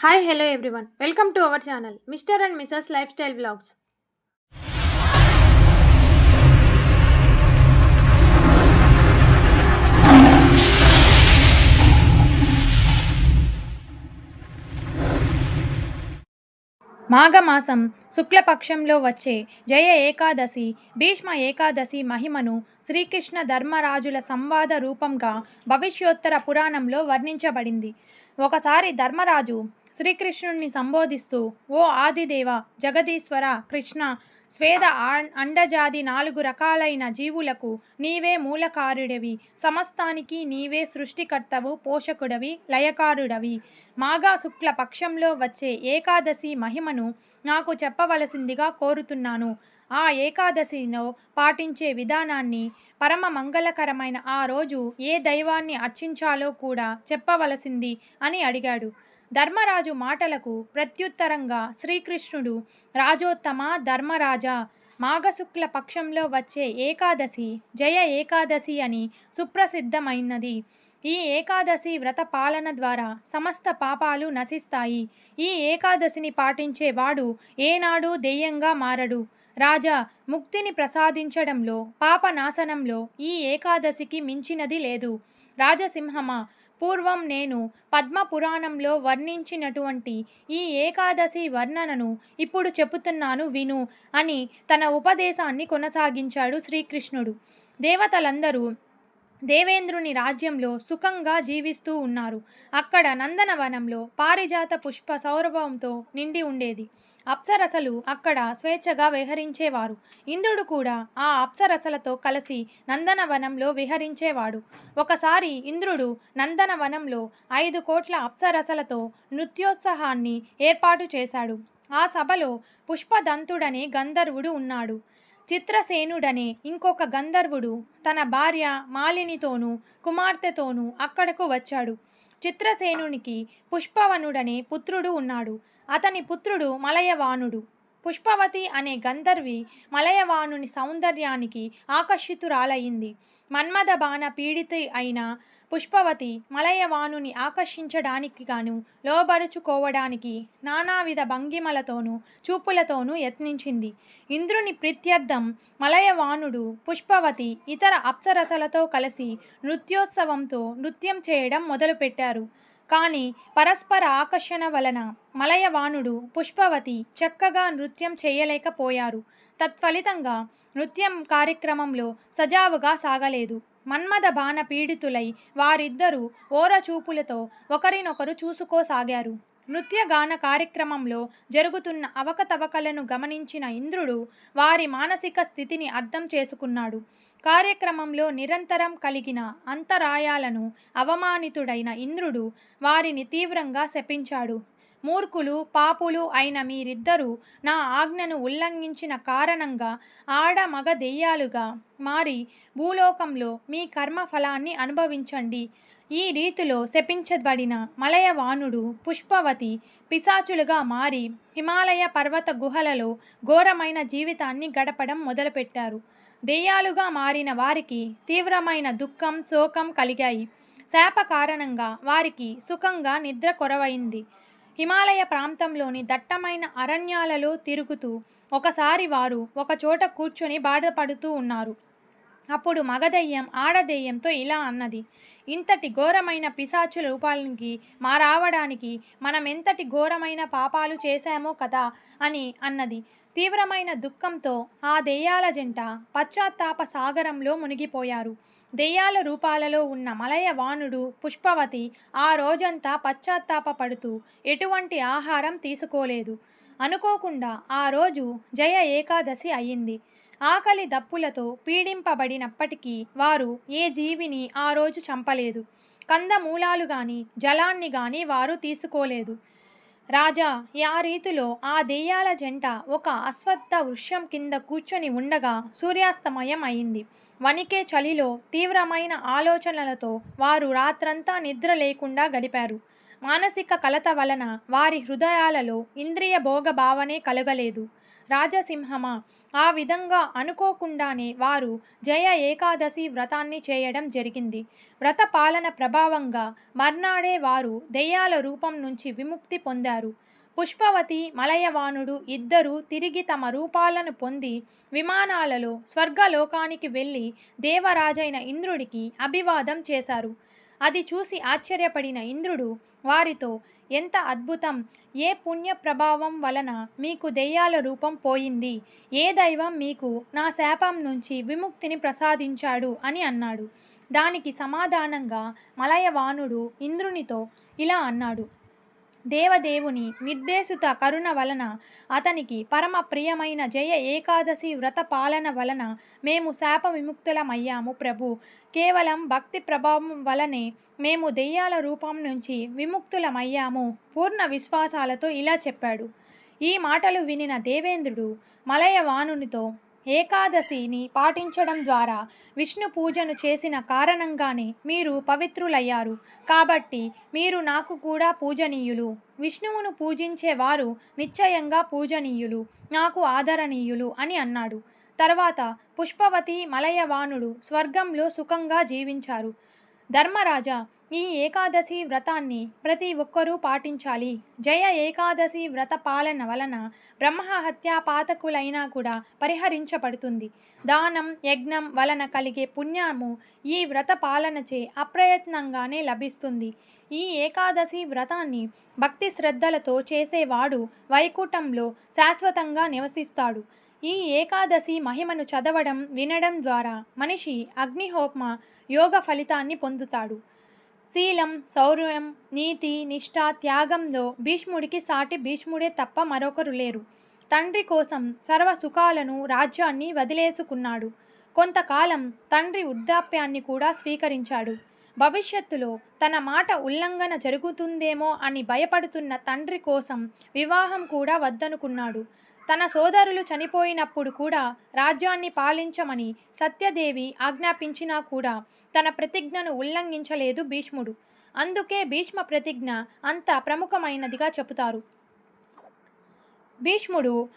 Hi hello everyone welcome to our channel mister and missus life style blogs మాఘమాసం శుక్లపక్షంలో వచ్చే జయ ఏకాదశి భీష్మ ఏకాదశి మహిమను శ్రీకృష్ణ ధర్మరాజుల సంవాద రూపంగా భవిష్యోత్తర పురాణంలో వర్ణించబడింది. ఒకసారి ధర్మరాజు శ్రీకృష్ణుణ్ణి సంబోధిస్తూ ఓ ఆదిదేవ జగదీశ్వర కృష్ణ స్వేద అండజాది నాలుగు రకాలైన జీవులకు నీవే మూలకారుడవి. సమస్తానికి నీవే సృష్టికర్తవు పోషకుడవి లయకారుడవి. మాఘా శుక్ల పక్షంలో వచ్చే ఏకాదశి మహిమను నాకు చెప్పవలసిందిగా కోరుతున్నాను. ఆ ఏకాదశిలో పాటించే విధానాన్ని పరమ మంగళకరమైన ఆ రోజు ఏ దైవాన్ని అర్చించాలో కూడా చెప్పవలసింది అని అడిగాడు. ధర్మరాజు మాటలకు ప్రత్యుత్తరంగా శ్రీకృష్ణుడు రాజోత్తమ ధర్మరాజా మాఘశుక్ల పక్షంలో వచ్చే ఏకాదశి జయ ఏకాదశి అని సుప్రసిద్ధమైనది. ఈ ఏకాదశి వ్రత పాలన ద్వారా సమస్త పాపాలు నశిస్తాయి. ఈ ఏకాదశిని పాటించేవాడు ఏనాడు దెయ్యంగా మారడు. రాజా ముక్తిని ప్రసాదించడంలో పాపనాశనంలో ఈ ఏకాదశికి మించినది లేదు. రాజసింహమా? పూర్వం నేను పద్మ పురాణంలో వర్ణించినటువంటి ఈ ఏకాదశి వర్ణనను ఇప్పుడు చెబుతున్నాను విను అని తన ఉపదేశాన్ని కొనసాగించాడు శ్రీకృష్ణుడు. దేవతలందరూ దేవేంద్రుని రాజ్యంలో సుఖంగా జీవిస్తూ ఉన్నారు. అక్కడ నందనవనంలో పారిజాత పుష్ప సౌరభంతో నిండి ఉండేది. అప్సరసలు అక్కడ స్వేచ్ఛగా విహరించేవారు. ఇంద్రుడు కూడా ఆ అప్సరసలతో కలిసి నందనవనంలో విహరించేవాడు. ఒకసారి ఇంద్రుడు నందనవనంలో ఐదు కోట్ల అప్సరసలతో నృత్యోత్సాహాన్ని ఏర్పాటు చేశాడు. ఆ సభలో పుష్పదంతుడనే గంధర్వుడు ఉన్నాడు. చిత్రసేనుడనే ఇంకొక గంధర్వుడు తన భార్య మాలినితోనూ కుమార్తెతోనూ అక్కడకు వచ్చాడు. చిత్రసేనునికి పుష్పవనుడనే పుత్రుడు ఉన్నాడు. అతని పుత్రుడు మలయవానుడు. పుష్పవతి అనే గంధర్వి మలయవాణుని సౌందర్యానికి ఆకర్షితురాలయ్యింది. మన్మథ బాణ పీడిత అయిన పుష్పవతి మలయవాణుని ఆకర్షించడానికి గాను లోబరుచుకోవడానికి నానావిధ భంగిమలతోనూ చూపులతోనూ యత్నించింది. ఇంద్రుని ప్రీత్యర్థం మలయవాణుడు పుష్పవతి ఇతర అప్సరసలతో కలిసి నృత్యోత్సవంతో నృత్యం చేయడం మొదలుపెట్టారు. కానీ పరస్పర ఆకర్షణ వలన మలయవానుడు పుష్పవతి చక్కగా నృత్యం చేయలేకపోయారు. తత్ఫలితంగా నృత్యం కార్యక్రమంలో సజావుగా సాగలేదు. మన్మథ బాణ పీడితులై వారిద్దరూ ఓరచూపులతో ఒకరినొకరు చూసుకోసాగారు. నృత్యగాన కార్యక్రమంలో జరుగుతున్న అవకతవకలను గమనించిన ఇంద్రుడు వారి మానసిక స్థితిని అర్థం చేసుకున్నాడు. కార్యక్రమంలో నిరంతరం కలిగిన అంతరాయాలను అవమానితుడైన ఇంద్రుడు వారిని తీవ్రంగా శపించాడు. మూర్ఖులు పాపులు అయిన మీరిద్దరూ నా ఆజ్ఞను ఉల్లంఘించిన కారణంగా ఆడ మగ దెయ్యాలుగా మారి భూలోకంలో మీ కర్మ ఫలాన్ని అనుభవించండి. ఈ రీతిలో శపించబడిన మలయవానుడు పుష్పవతి పిశాచులుగా మారి హిమాలయ పర్వత గుహలలో ఘోరమైన జీవితాన్ని గడపడం మొదలుపెట్టారు. దెయ్యాలుగా మారిన వారికి తీవ్రమైన దుఃఖం శోకం కలిగాయి. శాప కారణంగా వారికి సుఖంగా నిద్ర కొరవైంది. హిమాలయ ప్రాంతంలోని దట్టమైన అరణ్యాలలో తిరుగుతూ ఒకసారి వారు ఒకచోట కూర్చొని బాధపడుతూ ఉన్నారు. అప్పుడు మగదయ్యం ఆడదెయ్యంతో ఇలా అన్నది. ఇంతటి ఘోరమైన పిశాచుల రూపాలకి మా రావడానికి మనం ఎంతటి ఘోరమైన పాపాలు చేశామో కదా అని అన్నది. తీవ్రమైన దుఃఖంతో ఆ దెయ్యాల జంట పశ్చాత్తాప సాగరంలో మునిగిపోయారు. దెయ్యాల రూపాలలో ఉన్న మలయ వానుడు పుష్పవతి ఆ రోజంతా పశ్చాత్తాప పడుతూ ఎటువంటి ఆహారం తీసుకోలేదు. అనుకోకుండా ఆ రోజు జయ ఏకాదశి అయింది. ఆకలి దప్పులతో పీడింపబడినప్పటికీ వారు ఏ జీవిని ఆ రోజు చంపలేదు. కందమూలాలు గాని జలాన్ని గాని వారు తీసుకోలేదు. రాజా ఆ రీతిలో ఆ దెయ్యాల జంట ఒక అశ్వత్థ వృక్షం కింద కూర్చొని ఉండగా సూర్యాస్తమయం అయింది. వణికే చలిలో తీవ్రమైన ఆలోచనలతో వారు రాత్రంతా నిద్ర లేకుండా గడిపారు. మానసిక కలత వలన వారి హృదయాలలో ఇంద్రియ భోగ భావనే కలగలేదు. రాజసింహమా? ఆ విధంగా అనుకోకుండానే వారు జయ ఏకాదశి వ్రతాన్ని చేయడం జరిగింది. వ్రత పాలన ప్రభావంగా మర్నాడే వారు దెయ్యాల రూపం నుంచి విముక్తి పొందారు. పుష్పవతి మలయవానుడు ఇద్దరూ తిరిగి తమ రూపాలను పొంది విమానాలలో స్వర్గలోకానికి వెళ్ళి దేవరాజైన ఇంద్రుడికి అభివాదం చేశారు. అది చూసి ఆశ్చర్యపడిన ఇంద్రుడు వారితో ఎంత అద్భుతం! ఏ పుణ్య ప్రభావం వలన మీకు దెయ్యాల రూపం పోయింది? ఏ దైవం మీకు నా శాపం నుంచి విముక్తిని ప్రసాదించాడు? అని అన్నాడు. దానికి సమాధానంగా మలయవానుడు ఇంద్రునితో ఇలా అన్నాడు దేవదేవుని నిర్దేశిత కరుణ వలన అతనికి పరమ ప్రియమైన జయ ఏకాదశి వ్రత పాలన వలన మేము శాప విముక్తులమయ్యాము ప్రభు. కేవలం భక్తి ప్రభావం వలనే మేము దెయ్యాల రూపం నుంచి విముక్తులమయ్యాము పూర్ణ విశ్వాసాలతో ఇలా చెప్పాడు. ఈ మాటలు వినిన దేవేంద్రుడు మలయవానునితో ఏకాదశిని పాటించడం ద్వారా విష్ణు పూజను చేసిన కారణంగానే మీరు పవిత్రులయ్యారు. కాబట్టి మీరు నాకు కూడా పూజనీయులు. విష్ణువును పూజించేవారు నిశ్చయంగా పూజనీయులు. నాకు ఆదరణీయులు అని అన్నాడు. తర్వాత పుష్పవతి మలయవానుడు స్వర్గంలో సుఖంగా జీవించారు. ధర్మరాజా ఈ ఏకాదశి వ్రతాన్ని ప్రతి ఒక్కరూ పాటించాలి. జయ ఏకాదశి వ్రత పాలన వలన బ్రహ్మహత్య పాతకులైనా కూడా పరిహరించబడుతుంది. దానం యజ్ఞం వలన కలిగే పుణ్యము ఈ వ్రత పాలనచే అప్రయత్నంగానే లభిస్తుంది. ఈ ఏకాదశి వ్రతాన్ని భక్తి శ్రద్ధలతో చేసేవాడు వైకుంఠంలో శాశ్వతంగా నివసిస్తాడు. ఈ ఏకాదశి మహిమను చదవడం వినడం ద్వారా మనిషి అగ్నిహోమ యోగ ఫలితాన్ని పొందుతాడు. శీలం శౌర్యం నీతి నిష్ఠ త్యాగంలో భీష్ముడికి సాటి భీష్ముడే తప్ప మరొకరు లేరు. తండ్రి కోసం సర్వ సుఖాలను రాజ్యాన్ని వదిలేసుకున్నాడు. కొంతకాలం తండ్రి వృద్ధాప్యాన్ని కూడా స్వీకరించాడు. భవిష్యత్తులో తన మాట ఉల్లంఘన జరుగుతుందేమో అని భయపడుతున్న తండ్రి కోసం వివాహం కూడా వద్దనుకున్నాడు. తన సోదరులు చనిపోయినప్పుడు కూడా రాజ్యాన్ని పాలించమని సత్యదేవి ఆజ్ఞాపించినా కూడా తన ప్రతిజ్ఞను ఉల్లంఘించలేదు భీష్ముడు. అందుకే భీష్మ ప్రతిజ్ఞ అంత ప్రముఖమైనదిగా చెబుతారు. భీష్ముడు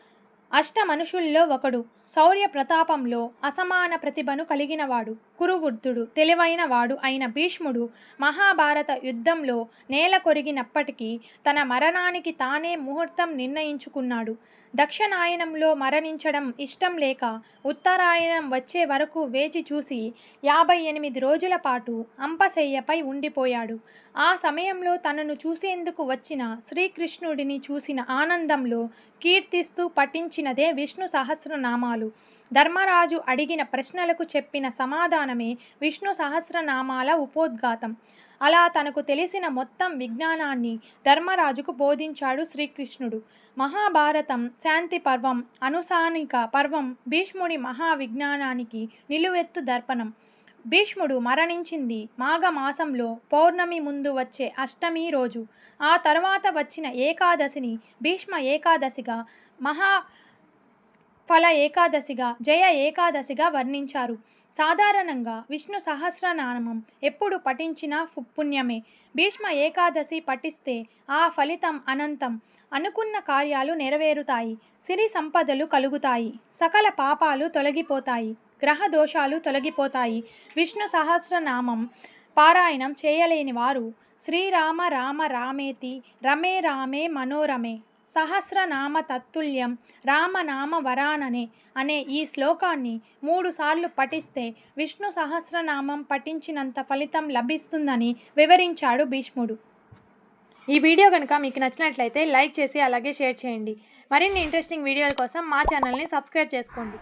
అష్ట మనుషుల్లో ఒకడు. శౌర్య ప్రతాపంలో అసమాన ప్రతిభను కలిగినవాడు. కురువృద్ధుడు తెలివైన వాడు అయిన భీష్ముడు మహాభారత యుద్ధంలో నేల కొరిగినప్పటికీ తన మరణానికి తానే ముహూర్తం నిర్ణయించుకున్నాడు. దక్షిణాయనంలో మరణించడం ఇష్టం లేక ఉత్తరాయణం వచ్చే వరకు వేచి చూసి యాభై ఎనిమిది రోజుల పాటు అంపశయ్యపై ఉండిపోయాడు. ఆ సమయంలో తనను చూసేందుకు వచ్చిన శ్రీకృష్ణుడిని చూసిన ఆనందంలో కీర్తిస్తూ పఠించినదే విష్ణు సహస్రనామాలు. ధర్మరాజు అడిగిన ప్రశ్నలకు చెప్పిన సమాధానం విజ్ఞానమే విష్ణు సహస్రనామాల ఉపోద్ఘాతం. అలా తనకు తెలిసిన మొత్తం విజ్ఞానాన్ని ధర్మరాజుకు బోధించాడు శ్రీకృష్ణుడు. మహాభారతం శాంతి పర్వం అనుసానిక పర్వం భీష్ముడి మహావిజ్ఞానానికి నిలువెత్తు దర్పణం. భీష్ముడు మరణించింది మాఘమాసంలో పౌర్ణమి ముందు వచ్చే అష్టమి రోజు. ఆ తర్వాత వచ్చిన ఏకాదశిని భీష్మ ఏకాదశిగా మహా ఫల ఏకాదశిగా జయ ఏకాదశిగా వర్ణించారు. సాధారణంగా విష్ణు సహస్రనామం ఎప్పుడు పఠించినా పుణ్యమే. భీష్మ ఏకాదశి పఠిస్తే ఆ ఫలితం అనంతం. అనుకున్న కార్యాలు నెరవేరుతాయి. సిరి సంపదలు కలుగుతాయి. సకల పాపాలు తొలగిపోతాయి. గ్రహ దోషాలు తొలగిపోతాయి. విష్ణు సహస్రనామం పారాయణం చేయలేని వారు శ్రీరామ రామ రామేతి రమే రామే మనోరమే. సహస్రనామ తత్తుల్యం రామనామ వరాననే అనే ఈ శ్లోకాన్ని మూడుసార్లు పఠిస్తే విష్ణు సహస్రనామం పఠించినంత ఫలితం లభిస్తుందని వివరించాడు భీష్ముడు. ఈ వీడియో కనుక మీకు నచ్చినట్లయితే లైక్ చేసి అలాగే షేర్ చేయండి. మరిన్ని ఇంట్రెస్టింగ్ వీడియోల కోసం మా ఛానల్ని సబ్స్క్రైబ్ చేసుకోండి.